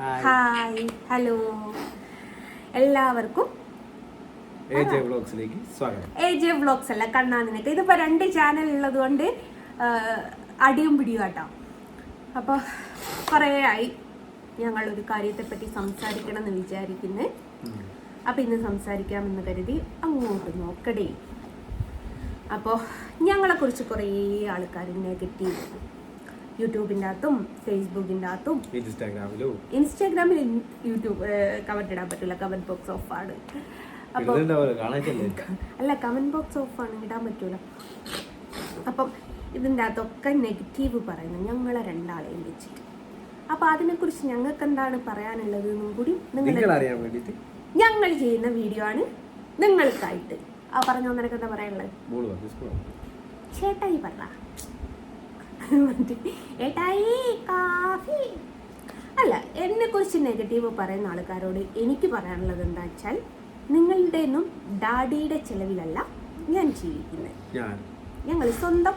Hi. Hello എല്ലാവർക്കും vlogs അല്ല കണ്ണാന്നിനൊക്കെ. ഇതിപ്പോ രണ്ട് ചാനൽ ഉള്ളത് കൊണ്ട് അടിയും പിടിയും കേട്ടോ അപ്പൊ കുറേ ആയി. ഞങ്ങൾ ഒരു കാര്യത്തെ പറ്റി സംസാരിക്കണം എന്ന് വിചാരിക്കുന്നു. അപ്പൊ അപ്പം ഇന്ന് സംസാരിക്കാമെന്ന് കരുതി അങ്ങോട്ട് നോക്കടേ. അപ്പോൾ ഞങ്ങളെക്കുറിച്ച് കുറേ ആൾക്കാർ നെഗറ്റീവ് യൂട്യൂബിന്റെ അകത്തും ഫേസ്ബുക്കിന്റെ അകത്തും ഇൻസ്റ്റാഗ്രാമിലും ഇൻസ്റ്റാഗ്രാമിൽ യൂട്യൂബ് കമന്റ് ഇടാൻ പറ്റില്ല കമന്റ് ബോക്സ് ഓഫ് ആണ്. അപ്പോൾ അല്ല കമന്റ് ബോക്സ് ഓഫ് ആണ്. ഇടാൻ പറ്റൂല. അപ്പം ഇതിന്റെ അകത്തൊക്കെ നെഗറ്റീവ് പറയുന്നു. ഞങ്ങളെ രണ്ടാളെയും വെച്ചിട്ട്. അപ്പോൾ അതിനെക്കുറിച്ച് ഞങ്ങൾക്ക് എന്താണ് പറയാനുള്ളത് എന്നും കൂടി നിങ്ങൾ അറിയാൻ വേണ്ടിയിട്ട്. ഞങ്ങൾ ചെയ്യുന്ന വീഡിയോ ആണ് നിങ്ങൾക്കായിട്ട്. ആ പറഞ്ഞോ നിനക്ക് എന്താ പറയാനുള്ളത് ചേട്ടായി പറ. ഏട്ടായി കാഫി. അല്ല എന്നെ കുറിച്ച് നെഗറ്റീവ് പറയുന്ന ആൾക്കാരോട് എനിക്ക് പറയാനുള്ളത് എന്താ വെച്ചാൽ നിങ്ങളുടെ ഒന്നും ഡാഡിയുടെ ചെലവിലല്ല ഞാൻ ജീവിക്കുന്നത് ഞങ്ങൾ സ്വന്തം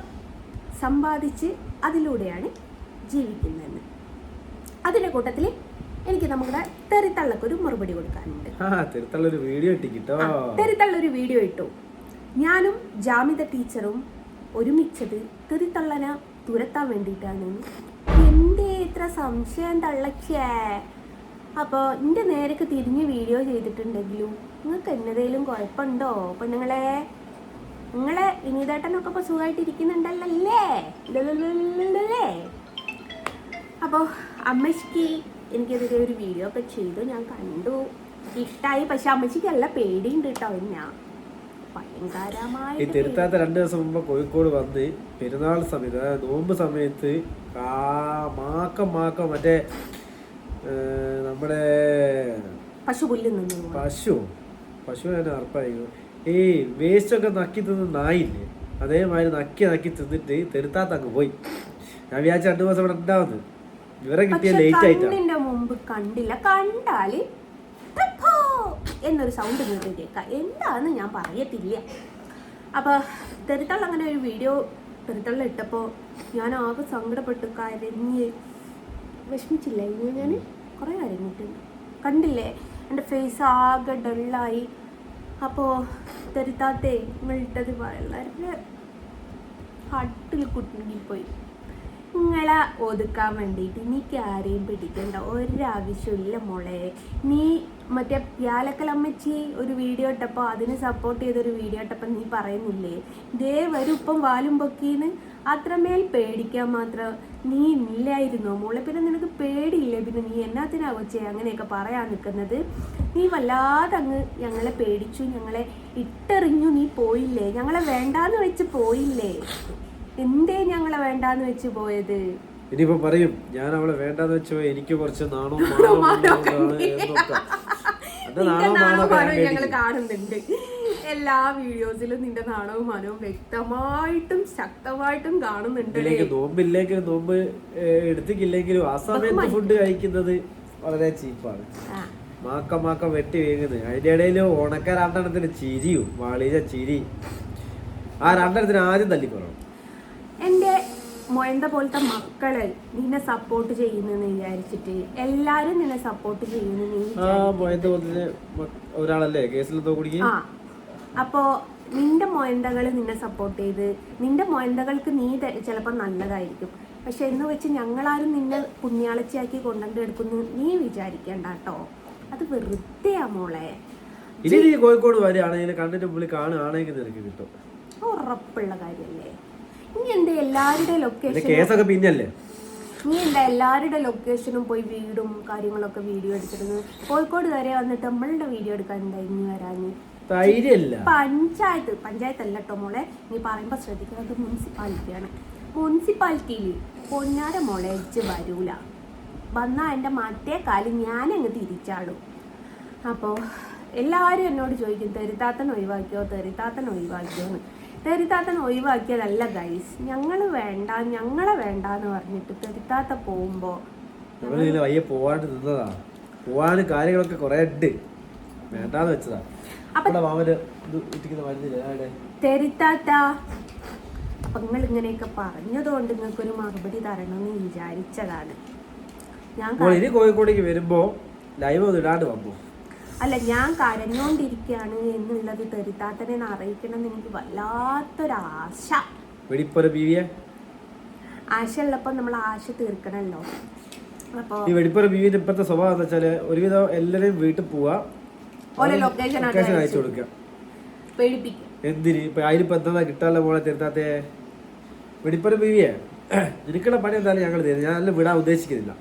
സമ്പാദിച്ച് അതിലൂടെയാണ് ജീവിക്കുന്നതെന്ന് അതിന്റെ കൂട്ടത്തിൽ എനിക്ക് നമ്മുടെ തെറിത്തള്ളക്കൊരു മറുപടി കൊടുക്കാനുണ്ട്. വീഡിയോ തെറിത്തള്ളൊരു വീഡിയോ ഇട്ടു. ഞാനും ജാമിത ടീച്ചറും ഒരുമിച്ചത് തെറിത്തള്ളന തുരത്താൻ വേണ്ടിയിട്ടാണ്. എന്തേ ഇത്ര സംശയം തള്ളച്ചേ? അപ്പോൾ എന്റെ നേരൊക്കെ തിരിഞ്ഞ് വീഡിയോ ചെയ്തിട്ടുണ്ടെങ്കിലും നിങ്ങൾക്ക് എന്നതേലും കുഴപ്പമുണ്ടോ? പെണ്ണുങ്ങളെ നിങ്ങളെ വിനീതേട്ടനൊക്കെ ഇപ്പോൾ സുഖമായിട്ടിരിക്കുന്നുണ്ടല്ലേ അപ്പോൾ അമ്മച്ചിക്ക് എനിക്കെതിരെ ഒരു വീഡിയോ ഒക്കെ ചെയ്തു. ഞാൻ കണ്ടു. ഇഷ്ടമായി പക്ഷെ അമ്മച്ചിക്ക് നല്ല പേടിയുണ്ട് കേട്ടോ. ഞാൻ ഈ തിരുത്താത്ത രണ്ട് ദിവസം മുമ്പ് കോഴിക്കോട് വന്ന് പെരുന്നാൾ സമയത്ത് അതായത് നോമ്പ് സമയത്ത് മാക്കം മാക്കം മറ്റേ നമ്മുടെ പശു പശു പശു തന്നെ അർപ്പായിരുന്നു ഈ വേസ്റ്റ് ഒക്കെ നക്കി തിന്ന് നായില്ലേ? അതേമാതിരി നക്കി നക്കി തിന്നിട്ട് തെരുത്താത്ത അങ്ങ് പോയി. ഞാൻ വിചാരിച്ച രണ്ടു ദിവസം ഇവിടെ ഉണ്ടാവുന്നത്. ഇവരെ കിട്ടിയ ലേറ്റ് ആയിട്ടാണ് കണ്ടില്ല. കണ്ടാൽ എന്നൊരു സൗണ്ട് കേട്ട് കേൾക്കാം. എന്താന്ന് ഞാൻ പറയത്തില്ല. അപ്പൊ തെരുത്തള്ള അങ്ങനെ ഒരു വീഡിയോ തെരുത്തള്ള ഇട്ടപ്പോ ഞാൻ ആകെ സങ്കടപ്പെട്ട് കരഞ്ഞ്. ഇനി ഞാൻ കുറേ കരഞ്ഞിട്ടുണ്ട് കണ്ടില്ലേ? എന്റെ ഫേസ് ആകെ ഡള്ളായി അപ്പോൾ തെരുത്താത്തേ നിങ്ങളിട്ടത് വളരെ ഹട്ടിൽ കുടുങ്ങിപ്പോയി നിങ്ങളെ ഒതുക്കാൻ വേണ്ടിയിട്ട് എനിക്ക് ആരെയും പിടിക്കണ്ട. ഒരാവശ്യമില്ല മോളെ. നീ മറ്റേ പ്യാലക്കലമ്മച്ചി ഒരു വീഡിയോ ഇട്ടപ്പോൾ അതിന് സപ്പോർട്ട് ചെയ്തൊരു വീഡിയോ ഇട്ടപ്പോൾ നീ പറയുന്നില്ലേ? ദേ വരും ഇപ്പം വാലും പൊക്കീന്ന്. അത്രമേൽ പേടിക്കാൻ മാത്രം നീ ഇല്ലായിരുന്നോ? മോളെ പിന്നെ നിനക്ക് പേടിയില്ലേ? പിന്നെ നീ എന്നാത്തിനാ കൊച്ചേ അങ്ങനെയൊക്കെ പറയാൻ നിൽക്കുന്നത്? നീ വല്ലാതെ അങ്ങ് ഞങ്ങളെ പേടിച്ചു ഞങ്ങളെ ഇട്ടെറിഞ്ഞു നീ പോയില്ലേ? ഞങ്ങളെ വേണ്ടാന്ന് വെച്ച് പോയില്ലേ? എന്തേ ഞങ്ങളെ വേണ്ടാന്ന് വെച്ച് പോയത്? ഇനിയിപ്പോ പറയും ഞാൻ അവളെ വേണ്ടാന്ന് വെച്ചോ എനിക്ക് കുറച്ച് നാണവും ഞങ്ങൾ കാണുന്നുണ്ട്. എല്ലാ വീഡിയോസിലും നിന്റെ നാണവും മാനവും വ്യക്തമായിട്ടും ശക്തമായിട്ടും കാണുന്നുണ്ട് നോമ്പില്ലെങ്കിലും നോമ്പ് എടുത്തിട്ടില്ലെങ്കിലും ആ സമയത്ത് ഫുഡ് കഴിക്കുന്നത് വളരെ ചീപ്പാണ്. മാക്കം മാക്കം വെട്ടി വീങ്ങുന്നത്. അതിന്റെ ഇടയിൽ ഉണക്ക രണ്ടെണ്ണത്തിന് ചിരിയും വാളിച്ച ചിരി ആ രണ്ടെണ്ണത്തിന് ആദ്യം തല്ലിക്കൊള്ളണം. മൊയന്ത പോലത്തെ മക്കൾ നിന്നെ സപ്പോർട്ട് ചെയ്യുന്നെന്ന് വിചാരിച്ചിട്ട് എല്ലാരും നിന്നെ സപ്പോർട്ട് ചെയ്യുന്നു അപ്പോ നിന്റെ മൊയന്തകൾ നിന്നെ സപ്പോർട്ട് ചെയ്ത് നിന്റെ മൊയന്തകൾക്ക് നീ ചിലപ്പോൾ നല്ലതായിരിക്കും. പക്ഷെ എന്ന് വെച്ച് ഞങ്ങളാരും നിന്നെ കുഞ്ഞാളച്ചയാക്കി കൊണ്ടുവന്ന് എടുക്കുന്നു നീ വിചാരിക്കണ്ട കേട്ടോ അത് വെറുതെയാ മോളെ. ഇനി നീ കോഴിക്കോട് വരികയാണെങ്കിൽ കണ്ടിട്ട് പുള്ളി കാണുകയാണെങ്കിൽ നിനക്ക് കിട്ടും. ഉറപ്പുള്ള കാര്യല്ലേ? നീ എന്താ എല്ലാവരുടെ ലൊക്കേഷൻ പിന്നല്ലേ? നീ എന്താ എല്ലാവരുടെ ലൊക്കേഷനും പോയി വീടും കാര്യങ്ങളൊക്കെ വീഡിയോ എടുത്തിരുന്നു. കോഴിക്കോട് വരെ വന്നിട്ട് നമ്മളുടെ വീഡിയോ എടുക്കാൻ എന്താ ഇനി വരാഞ്ഞ്? പഞ്ചായത്ത് പഞ്ചായത്ത് അല്ല കേട്ടോ മോളെ. നീ പറയുമ്പോൾ ശ്രദ്ധിക്കണം അത് മുനിസിപ്പാലിറ്റിയാണ്. മുനിസിപ്പാലിറ്റിയിൽ പൊന്നാര മോളെ എച്ച് വരൂല. വന്നാൽ എന്റെ മറ്റേ കാലം ഞാനങ്ങ് തിരിച്ചാടും. അപ്പോൾ എല്ലാവരും എന്നോട് ചോദിക്കും തെരുത്താത്തൻ ഒഴിവാക്കിയോ? തെരുത്താത്തൻ ഒഴിവാക്കിയോ എന്ന് തെരുത്താത്തൻ ഒഴിവാക്കിയതല്ല ഗൈസ് ഞങ്ങൾ വേണ്ട ഞങ്ങളെ വേണ്ട എന്ന് പറഞ്ഞിട്ട് തെരുത്താത്ത പോകുമ്പോൾ വയ്യ പോവാണ്ട് നിന്നതാ. പോവാന് കാര്യങ്ങളൊക്കെ കുറെ ഉണ്ട് വേണ്ടാന്ന് വെച്ചതാ. അപ്പൊ- തെരുത്താത്ത നിങ്ങൾ ഇങ്ങനെയൊക്കെ പറഞ്ഞതുകൊണ്ട് നിങ്ങൾക്ക് ഒരു മറുപടി തരണമെന്ന് വിചാരിച്ചതാണ്. ഞാൻ ഇനി കോഴിക്കോടേക്ക് വരുമ്പോ ലൈവ് ഇടാണ്ട് വന്നു. അല്ല ഞാൻ കരഞ്ഞോണ്ടിരിക്കുകയാണ് എന്നുള്ളത് തെരുത്താത്തനെ അറിയിക്കണം എന്ന് എനിക്ക് വല്ലാത്തൊരാശ. ആശ ഉള്ളപ്പോൾ നമ്മൾ ആശ തീർക്കണല്ലോ അപ്പോൾ ഈ ബീവിന്റെ ഇപ്പോഴത്തെ സ്വഭാവം ഒരുവിധം എല്ലാവരും വീട്ടിൽ പോവാ. ഓരോ ലൊക്കേഷൻ ലൊക്കേഷൻ അയച്ചു കൊടുക്കുക. പേടിപ്പിക്കും. എന്തിന്? ഇപ്പൊ അതിലിപ്പോ എന്താ കിട്ടാനുള്ള മോളെ തരുത്താത്തെ വെടിപ്പുര ബീവിയെ നിനക്കുള്ള പണി എന്തായാലും ഞങ്ങൾ ഞാൻ വിടാൻ ഉദ്ദേശിക്കുന്നില്ല.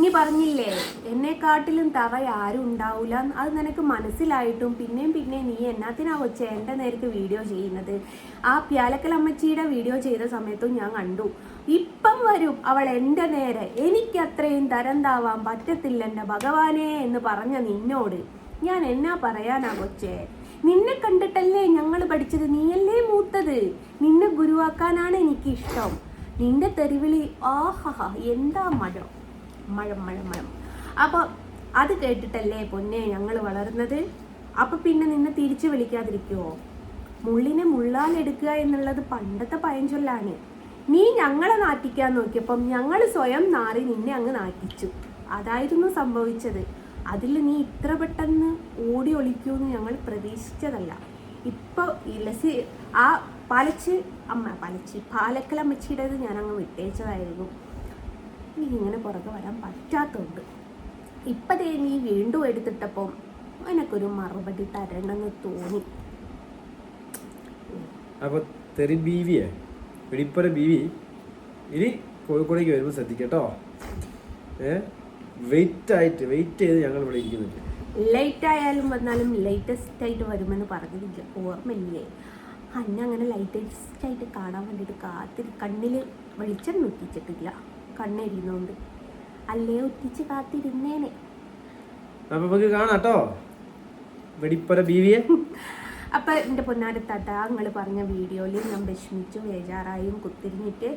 നീ പറഞ്ഞില്ലേ എന്നെക്കാട്ടിലും തറ ആരും ഉണ്ടാവൂല അത് നിനക്ക് മനസ്സിലായിട്ടും പിന്നെയും പിന്നെയും നീ എന്നാത്തിനാ കൊച്ചേ എന്റെ നേർക്ക് വീഡിയോ ചെയ്യുന്നത്? ആ പ്യാലക്കലമ്മച്ചിയുടെ വീഡിയോ ചെയ്ത സമയത്തും ഞാൻ കണ്ടു. ഇപ്പം വരും അവൾ എന്റെ നേരെ. എനിക്ക് അത്രയും തരം താവാൻ പറ്റത്തില്ല എന്റെ ഭഗവാനെ എന്ന് പറഞ്ഞ നിന്നോട്. ഞാൻ എന്നാ പറയാനാ കൊച്ചേ നിന്നെ കണ്ടിട്ടല്ലേ ഞങ്ങൾ പഠിച്ചത്? നീയല്ലേ മൂത്തത്? നിന്നെ ഗുരുവാക്കാനാണ് എനിക്കിഷ്ടം. നിന്റെ തെരുവിളി ആഹാ എന്താ മഴ? മഴ മഴ മഴ. അപ്പോൾ അത് കേട്ടിട്ടല്ലേ പൊന്നെ ഞങ്ങൾ വളർന്നത്? അപ്പം പിന്നെ നിന്നെ തിരിച്ചു വിളിക്കാതിരിക്കുവോ? മുള്ളിനെ മുള്ളാലെടുക്കുക എന്നുള്ളത് പണ്ടത്തെ പഴഞ്ചൊല്ലാണ് നീ ഞങ്ങളെ നാട്ടിക്കാൻ നോക്കിയപ്പം ഞങ്ങൾ സ്വയം നാറി നിന്നെ അങ്ങ് നാട്ടിച്ചു അതായിരുന്നു സംഭവിച്ചത്. അതിൽ നീ ഇത്ര പെട്ടെന്ന് ഓടി ഒളിക്കുമെന്ന് ഞങ്ങൾ പ്രതീക്ഷിച്ചതല്ല. ഇപ്പോൾ ഇലസി ആ പാലച്ച് അമ്മ പാലച്ച് പാലക്കൽ അമ്മച്ചിയുടേത് ഞാൻ അങ്ങ് വിട്ടേച്ചതായിരുന്നു. എനിക്ക് ഇങ്ങനെ പുറകെ വരാൻ പറ്റാത്തതുണ്ട് ഇപ്പതേ നീ വീണ്ടും എടുത്തിട്ടപ്പം എനിക്കൊരു മറുപടി തരണമെന്ന് തോന്നി. അപ്പൊ തെറി ബീവിയെ? വെടിപ്പുര ബീവി? ഇനി കോഴിക്കോടേക്ക് വരുമ്പോൾ ശ്രദ്ധിക്കട്ടോ. ഏ? വെയിറ്റ് ആയിട്ട് വെയിറ്റ് ചെയ്ത് ഞങ്ങൾ ഇവിടെ ഇരിക്കുന്നുണ്ട് ലേറ്റ് ആയാലും വന്നാലും ലേറ്റസ്റ്റ് ആയിട്ട് വരുമെന്ന് പറഞ്ഞില്ല ഓർമ്മയില്ലേ? അന്നെ അങ്ങനെ ലേറ്റസ്റ്റ് ആയിട്ട് കാണാൻ വേണ്ടിയിട്ട് കാത്തിരി കണ്ണിൽ വെളിച്ചം ഒറ്റിച്ചിട്ടില്ല കണ്ണെരിയുന്നോണ്ട്. അല്ലേ ഒറ്റിച്ച് കാത്തിരുന്നേനെ? അപ്പൊ നമുക്ക് കാണാട്ടോ വെടിപ്പുര ബീവിയെ. അപ്പൊ എന്റെ പൊന്നാരത്താത്ത നിങ്ങൾ പറഞ്ഞ വീഡിയോയിൽ ഞാൻ വിഷമിച്ചു ബേജാറായും കുത്തിരിഞ്ഞിട്ട്.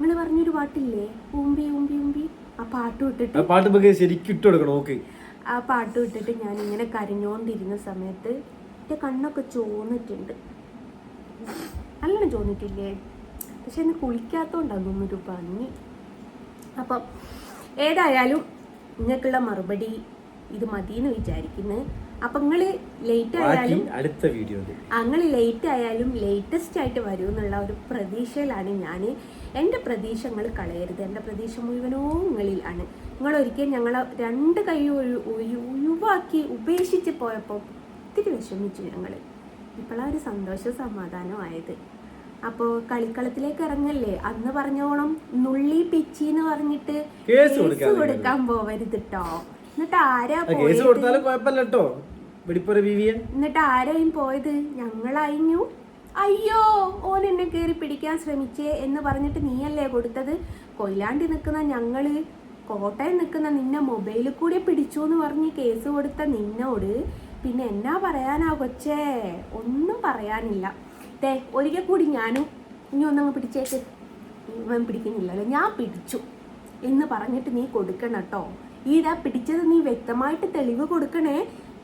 നിങ്ങൾ പറഞ്ഞൊരു പാട്ടില്ലേ? ഉമ്പി ഉമ്പി ഉമ്പി ആ പാട്ട് വിട്ടിട്ട് പാട്ട് നമുക്ക് ശരിക്കും ഇട്ട് കൊടുക്കണം നോക്ക് ആ പാട്ട് വിട്ടിട്ട് ഞാൻ ഇങ്ങനെ കരഞ്ഞോണ്ടിരുന്ന സമയത്ത് എന്റെ കണ്ണൊക്കെ ചോന്നിട്ടുണ്ട്. നല്ലോണം ചോന്നിട്ടില്ലേ? പക്ഷെ എന്നെ കുളിക്കാത്തോണ്ടാകും ഒരു ഭംഗി. അപ്പം ഏതായാലും നിങ്ങൾക്കുള്ള മറുപടി ഇത് മതി എന്ന് വിചാരിക്കുന്നു. അപ്പൊ നിങ്ങൾ ലേറ്റ് ആയാലും അടുത്ത വീഡിയോ നിങ്ങൾ ലേറ്റ് ആയാലും ലേറ്റസ്റ്റ് ആയിട്ട് വരൂ എന്നുള്ള ഒരു പ്രതീക്ഷയിലാണ് ഞാൻ എന്റെ നിങ്ങൾ കളയരുത്. എന്റെ പ്രതീക്ഷ മുഴുവനോ നിങ്ങളിലാണ് നിങ്ങൾ ഒരിക്കൽ ഞങ്ങളെ രണ്ട് കൈ ഒഴി ഒഴി- ഒഴിവാക്കി ഉപേക്ഷിച്ച് പോയപ്പോൾ ഒത്തിരി വിഷമിച്ചു ഞങ്ങൾ ഇപ്പോഴാണ് ഒരു സന്തോഷ സമാധാനമായത് അപ്പോൾ കളിക്കളത്തിലേക്ക് ഇറങ്ങല്ലേ? അന്ന് പറഞ്ഞോണം നുള്ളി പിച്ചി എന്ന് പറഞ്ഞിട്ട് കേസ് കൊടുക്കാൻ പോവരുത് കേട്ടോ എന്നിട്ട് ആരാ കേസ് കൊടുത്താലും കുഴപ്പമില്ല കേട്ടോ എന്നിട്ട് ആരെയും പോയത്? ഞങ്ങളയഞ്ഞു അയ്യോ ഓൻ എന്നെ കയറി പിടിക്കാൻ ശ്രമിച്ചേ എന്ന് പറഞ്ഞിട്ട് നീയല്ലേ കൊടുത്തത്? കൊയിലാണ്ടി നിൽക്കുന്ന ഞങ്ങൾ കോട്ടയം നിൽക്കുന്ന നിന്നെ മൊബൈലിൽ കൂടെ പിടിച്ചു എന്ന് പറഞ്ഞ് കേസ് കൊടുത്ത നിന്നോട് പിന്നെ എന്നാ പറയാനാ കൊച്ചേ? ഒന്നും പറയാനില്ല. ദേ ഒരിക്കൽ കൂടി ഞാനും ഇനി ഒന്നങ്ങ് പിടിച്ചേക്ക്. ഇവൻ പിടിക്കുന്നില്ലല്ലോ ഞാൻ പിടിച്ചു. എന്ന് പറഞ്ഞിട്ട് നീ കൊടുക്കണം കേട്ടോ. ഈടാ പിടിച്ചത് നീ വ്യക്തമായിട്ട് തെളിവ് കൊടുക്കണേ.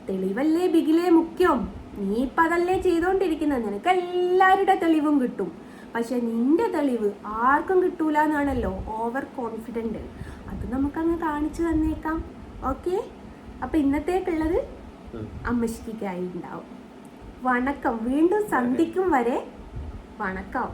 തെളിവല്ലേ ബിഗിലേ മുഖ്യം. നീ ഇപ്പം അതല്ലേ ചെയ്തുകൊണ്ടിരിക്കുന്നത് നിനക്ക് എല്ലാവരുടെ തെളിവും കിട്ടും. പക്ഷെ നിന്റെ തെളിവ് ആർക്കും കിട്ടൂല എന്നാണല്ലോ ഓവർ കോൺഫിഡന്റ് അത് നമുക്കങ്ങ് കാണിച്ചു തന്നേക്കാം. ഓക്കെ അപ്പം ഇന്നത്തേക്കുള്ളത്. അമ്മശ്ശിക്കായി ഉണ്ടാവും. വണക്കം വീണ്ടും സന്ധിക്കും വരെ വണക്കം